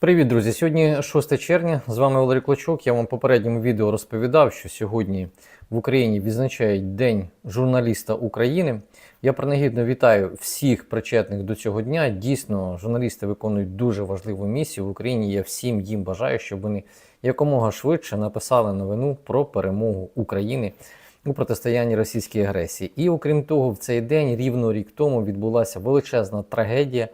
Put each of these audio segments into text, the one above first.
Привіт, друзі! Сьогодні 6 червня. З вами Валерій Клочок. Я вам в попередньому відео розповідав, що сьогодні в Україні відзначають День журналіста України. Я принагідно вітаю всіх причетних до цього дня. Дійсно, журналісти виконують дуже важливу місію в Україні. Я всім їм бажаю, щоб вони якомога швидше написали новину про перемогу України у протистоянні російській агресії. І окрім того, в цей день рівно рік тому відбулася величезна трагедія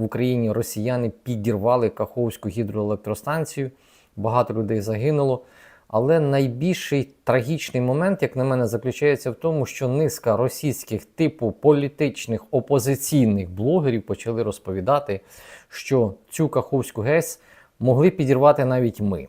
в Україні росіяни підірвали Каховську гідроелектростанцію, багато людей загинуло. Але найбільший трагічний момент, як на мене, заключається в тому, що низка російських типу політичних опозиційних блогерів почали розповідати, що цю Каховську ГЕС могли підірвати навіть ми.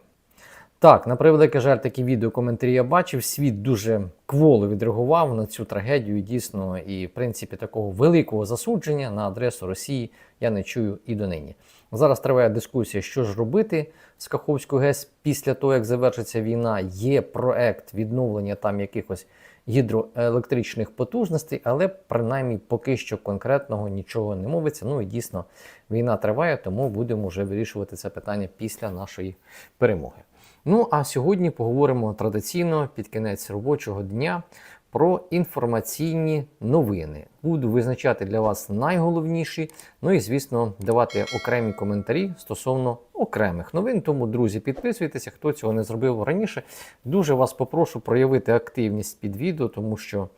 Так, на превеликий жаль, такі відео коментарі я бачив. Світ дуже кволо відреагував на цю трагедію. Дійсно, і в принципі такого великого засудження на адресу Росії я не чую і донині. Зараз триває дискусія, що ж робити з Каховською ГЕС після того, як завершиться війна. Є проект відновлення там якихось гідроелектричних потужностей, але принаймні поки що конкретного нічого не мовиться. Ну і дійсно війна триває, тому будемо вже вирішувати це питання після нашої перемоги. Ну а сьогодні поговоримо традиційно під кінець робочого дня про інформаційні новини. Буду визначати для вас найголовніші, ну і, звісно, давати окремі коментарі стосовно окремих новин. Тому, друзі, підписуйтеся, хто цього не зробив раніше. Дуже вас попрошу проявити активність під відео, тому що.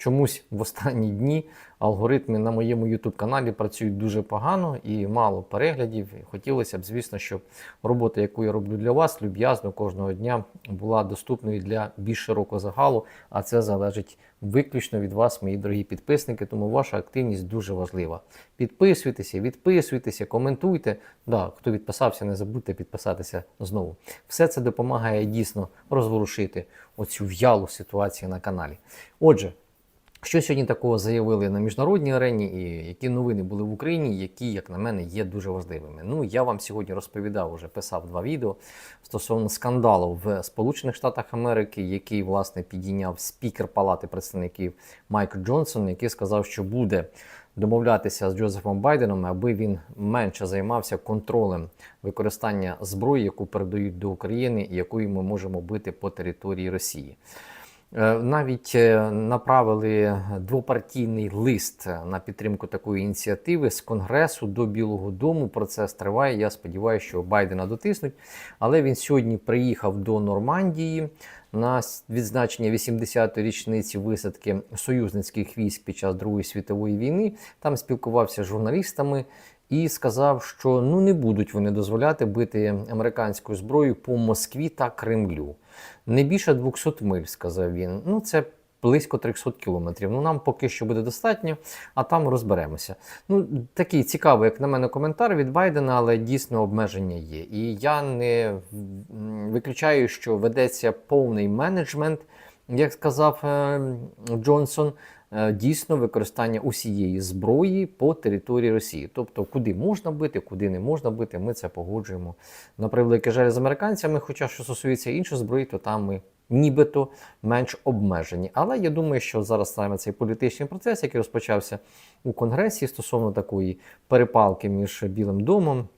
Чомусь в останні дні алгоритми на моєму YouTube каналі працюють дуже погано і мало переглядів. Хотілося б, звісно, щоб робота, яку я роблю для вас, люб'язно кожного дня була доступною для більш широкого загалу, а це залежить виключно від вас, мої дорогі підписники. Тому ваша активність дуже важлива. Підписуйтеся, відписуйтеся, коментуйте. Да, Хто відписався, не забудьте підписатися знову. Все це допомагає дійсно розворушити оцю в'ялу ситуацію на каналі. Отже. Що сьогодні такого заявили на міжнародній арені, і які новини були в Україні, які, як на мене, є дуже важливими. Ну я вам сьогодні розповідав, вже писав два відео стосовно скандалу в Сполучених Штатах Америки, який власне підійняв спікер Палати представників Майк Джонсон, який сказав, що буде домовлятися з Джозефом Байденом, аби він менше займався контролем використання зброї, яку передають до України, і якою ми можемо бити по території Росії. Е, навіть е, направили двопартійний лист на підтримку такої ініціативи з Конгресу до Білого Дому. Процес триває. Я сподіваюся, що Байдена дотиснуть. Але він сьогодні приїхав до Нормандії на відзначення 80-ї річниці висадки союзницьких військ під час Другої світової війни. Там спілкувався з журналістами. І сказав, що ну не будуть вони дозволяти бити американською зброєю по Москві та Кремлю. Не більше 200 миль, сказав він. Ну, це близько 300 кілометрів. Ну, нам поки що буде достатньо, а там розберемося. Ну, такий цікавий, як на мене, коментар від Байдена, але дійсно обмеження є. І я не виключаю, що ведеться повний менеджмент, як сказав е, Джонсон. Е, дійсно використання усієї зброї по території Росії. Тобто, куди можна бити, куди не можна бити, ми це погоджуємо на превеликий жаль з американцями. Хоча що стосується іншої зброї, то там ми нібито менш обмежені. Але я думаю, що зараз саме цей політичний процес, який розпочався у Конгресі стосовно такої перепалки між Білим домом.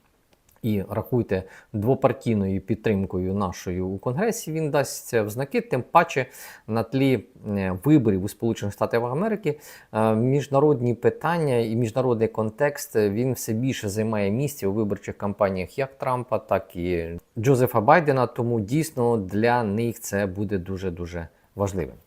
І рахуйте двопартійною підтримкою нашою у Конгресі, він дасть в знаки, тим паче на тлі е, виборів у Сполучених Штатах Америки е, міжнародні питання і міжнародний контекст він все більше займає місце у виборчих кампаніях як Трампа, так і Джозефа Байдена. Тому дійсно для них це буде дуже дуже важливим.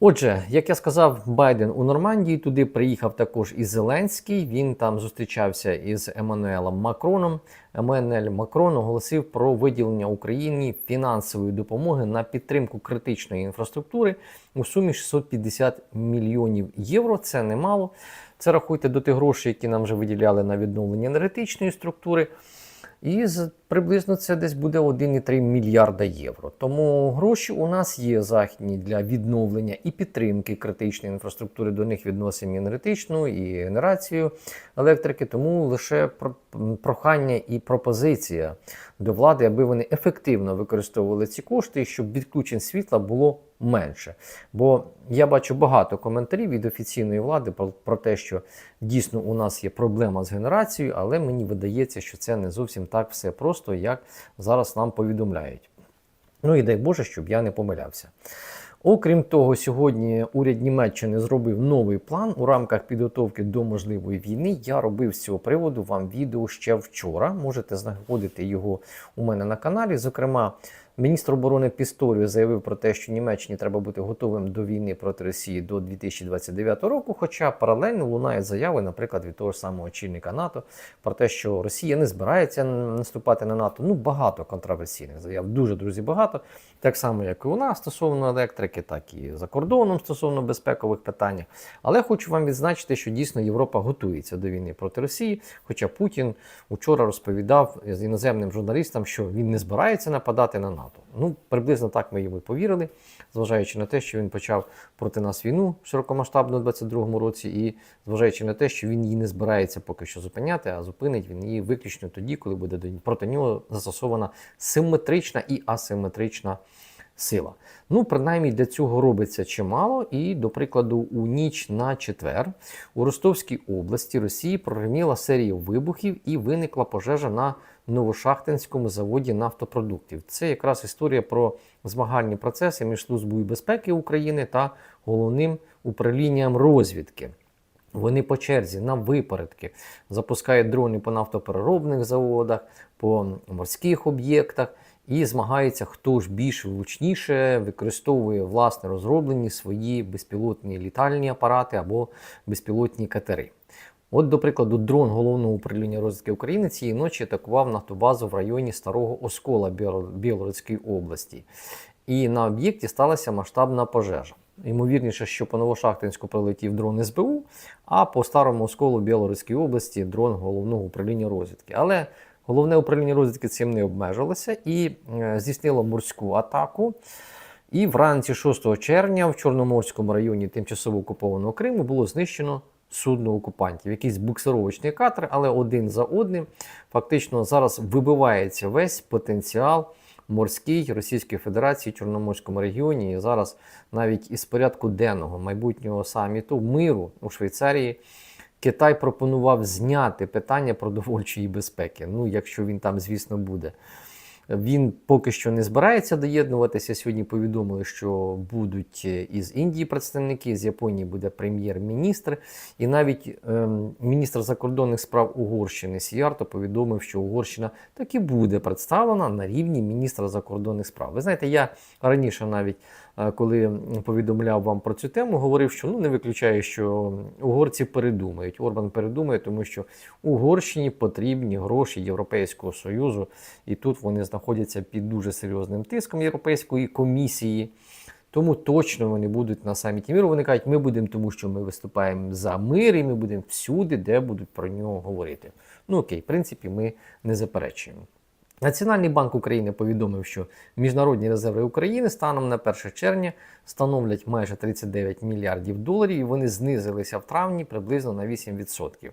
Отже, як я сказав, Байден у Нормандії туди приїхав також і Зеленський. Він там зустрічався із Еммануелом Макроном. Еммануель Макрон оголосив про виділення Україні фінансової допомоги на підтримку критичної інфраструктури у сумі 650 мільйонів євро. Це немало. Це рахуйте до тих грошей, які нам вже виділяли на відновлення енергетичної структури. І приблизно це десь буде 1,3 мільярда євро. Тому гроші у нас є західні для відновлення і підтримки критичної інфраструктури. До них відносимо енергетичну і генерацію електрики. Тому лише прохання і пропозиція до влади, аби вони ефективно використовували ці кошти, щоб відключень світла було менше. Бо я бачу багато коментарів від офіційної влади про, про те, що дійсно у нас є проблема з генерацією, але мені видається, що це не зовсім так все просто, як зараз нам повідомляють. Ну і дай Боже, щоб я не помилявся. Окрім того, сьогодні уряд Німеччини зробив новий план у рамках підготовки до можливої війни. Я робив з цього приводу вам відео ще вчора. Можете знаходити його у мене на каналі. Зокрема, міністр оборони Пісторію заявив про те, що Німеччині треба бути готовим до війни проти Росії до 2029 року. Хоча паралельно лунають заяви, наприклад, від того ж самого очільника НАТО про те, що Росія не збирається наступати на НАТО. Ну багато контроверсійних заяв, дуже друзі, багато. Так само, як і у нас стосовно електрики, так і за кордоном стосовно безпекових питань. Але хочу вам відзначити, що дійсно Європа готується до війни проти Росії. Хоча Путін учора розповідав з іноземним журналістам, що він не збирається нападати на НАТО. Ну, приблизно так ми йому повірили, зважаючи на те, що він почав проти нас війну широкомасштабно у 22-му році, і зважаючи на те, що він її не збирається поки що зупиняти, а зупинить він її виключно тоді, коли буде проти нього застосована симетрична і асиметрична сила. Ну, принаймні для цього робиться чимало. І, до прикладу, у ніч на четвер у Ростовській області Росії прогреміла серія вибухів і виникла пожежа на Новошахтинському заводі нафтопродуктів. Це якраз історія про змагальні процеси між Службою безпеки України та головним управлінням розвідки. Вони по черзі на випередки запускають дрони по нафтопереробних заводах, по морських об'єктах і змагаються, хто ж більш влучніше використовує власне розроблені свої безпілотні літальні апарати або безпілотні катери. От, до прикладу, дрон головного управління розвідки України цієї ночі атакував нафтобазу в районі Старого Оскола Біло- Білгородської області. І на об'єкті сталася масштабна пожежа. Ймовірніше, що по Новошахтинську прилетів дрон СБУ, а по старому осколу Білоруської області дрон головного управління розвідки. Але головне управління розвідки цим не обмежилося і е, здійснило морську атаку. І вранці 6 червня в Чорноморському районі тимчасово окупованого Криму було знищено судно окупантів, якийсь буксировочний катер, але один за одним фактично зараз вибивається весь потенціал морський Російської Федерації Чорноморському регіоні. І зараз навіть із порядку денного майбутнього саміту миру у Швейцарії Китай пропонував зняти питання продовольчої безпеки. Ну, якщо він там, звісно, буде. Він поки що не збирається доєднуватися. Сьогодні повідомили, що будуть е, із Індії представники, з Японії буде прем'єр-міністр, і навіть ем, міністр закордонних справ Угорщини Сіярто повідомив, що Угорщина таки буде представлена на рівні міністра закордонних справ. Ви знаєте, я раніше навіть коли повідомляв вам про цю тему, говорив, що ну не виключаю, що угорці передумають. Орбан передумає, тому що Угорщині потрібні гроші Європейського союзу, і тут вони знаходяться під дуже серйозним тиском Європейської комісії. Тому точно вони будуть на саміті миру. Вони кажуть, ми будемо, тому що ми виступаємо за мир, і ми будемо всюди, де будуть про нього говорити. Ну окей, в принципі, ми не заперечуємо. Національний банк України повідомив, що міжнародні резерви України станом на 1 червня становлять майже 39 мільярдів доларів, і вони знизилися в травні приблизно на 8%.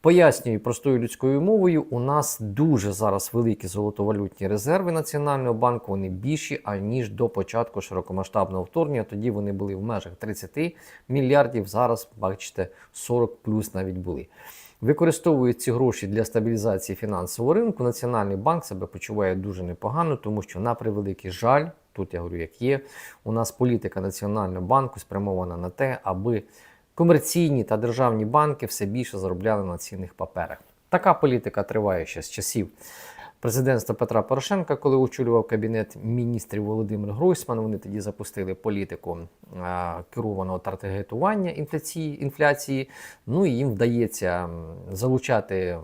Пояснюю простою людською мовою, у нас дуже зараз великі золотовалютні резерви Національного банку, вони більші, аніж до початку широкомасштабного вторгнення. Тоді вони були в межах 30 мільярдів, зараз, бачите, 40 плюс навіть були. Використовують ці гроші для стабілізації фінансового ринку. Національний банк себе почуває дуже непогано, тому що, на превеликий жаль, тут я говорю, як є, у нас політика Національного банку спрямована на те, аби комерційні та державні банки все більше заробляли на цінних паперах. Така політика триває ще з часів президентства Петра Порошенка, коли очолював кабінет міністрів Володимир Гройсман. Вони тоді запустили політику керованого таргетування інфляції, інфляції. Ну і їм вдається залучати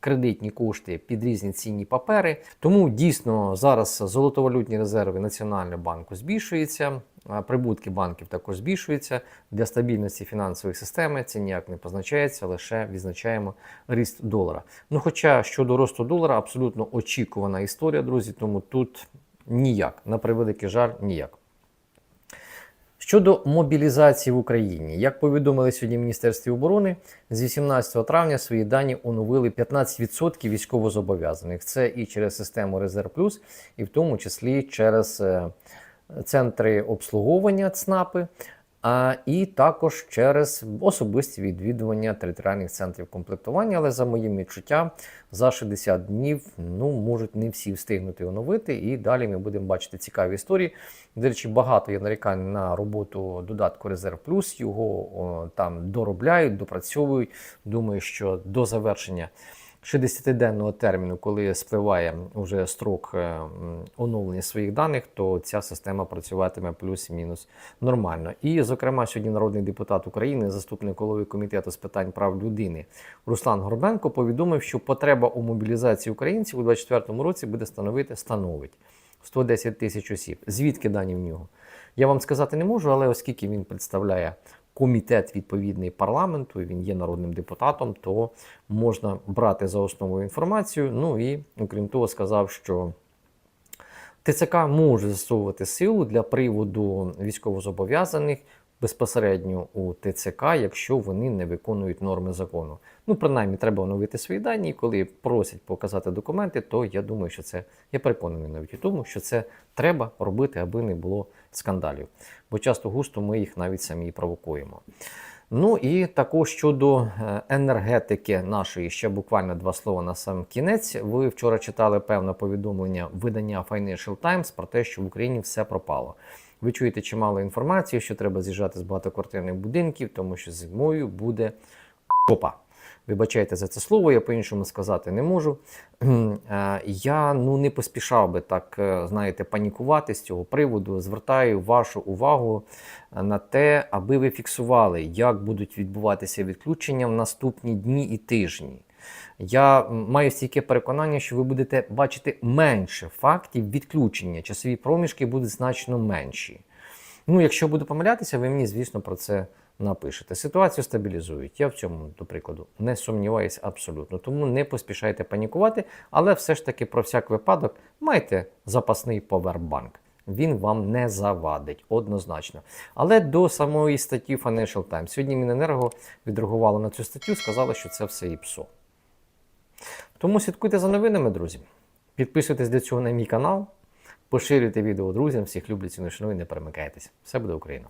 кредитні кошти під різні цінні папери. Тому дійсно зараз золотовалютні резерви Національного банку збільшуються. Прибутки банків також збільшуються для стабільності фінансової системи. Це ніяк не позначається, лише відзначаємо ріст долара. Ну, хоча щодо росту долара, абсолютно очікувана історія, друзі, тому тут ніяк, на превеликий жаль, ніяк. Щодо мобілізації в Україні, як повідомили сьогодні Міністерстві оборони, з 18 травня свої дані оновили 15% військовозобов'язаних. Це і через систему Резерв Плюс, і в тому числі через е, центри обслуговування ЦНАПи, а, і також через особисті відвідування територіальних центрів комплектування. Але за моїм відчуттям, за 60 днів ну, можуть не всі встигнути оновити. І далі ми будемо бачити цікаві історії. До речі, багато є нарікань на роботу додатку Резерв Плюс. Його о, там доробляють, допрацьовують. Думаю, що до завершення. 60-денного терміну, коли спливає вже строк е, оновлення своїх даних, то ця система працюватиме плюс-мінус нормально. І, зокрема, сьогодні народний депутат України, заступник голови комітету з питань прав людини Руслан Горбенко повідомив, що потреба у мобілізації українців у 2024 році буде становити становить 110 тисяч осіб. Звідки дані в нього? Я вам сказати не можу, але оскільки він представляє комітет відповідний парламенту, він є народним депутатом, то можна брати за основу інформацію. Ну і окрім того, сказав, що ТЦК може застосовувати силу для приводу військовозобов'язаних безпосередньо у ТЦК, якщо вони не виконують норми закону. Ну, принаймні, треба оновити свої дані. І коли просять показати документи, то я думаю, що це я переконаний навіть у тому, що це треба робити, аби не було скандалів. Бо часто густо ми їх навіть самі провокуємо. Ну і також щодо е, енергетики нашої, ще буквально два слова на сам кінець. Ви вчора читали певне повідомлення видання Financial Times про те, що в Україні все пропало. Ви чуєте чимало інформації, що треба з'їжджати з багатоквартирних будинків, тому що зимою буде копа. Вибачайте за це слово, я по-іншому сказати не можу. Е, Я ну не поспішав би так, е, знаєте, панікувати з цього приводу. Звертаю вашу увагу е, на те, аби ви фіксували, як будуть відбуватися відключення в наступні дні і тижні. Я маю стійке переконання, що ви будете бачити менше фактів відключення. Часові проміжки будуть значно менші. Ну, якщо буду помилятися, ви мені, звісно, про це напишете. Ситуацію стабілізують. Я в цьому, до прикладу, не сумніваюся абсолютно. Тому не поспішайте панікувати, але все ж таки про всяк випадок майте запасний повербанк. Він вам не завадить однозначно. Але до самої статті Financial Times. Сьогодні Міненерго відреагувало на цю статтю, сказали, що це все ІПСО. Тому слідкуйте за новинами, друзі. Підписуйтесь до цього на мій канал, поширюйте відео друзям, всіх люблю ціну, і не перемикайтесь. Все буде Україна!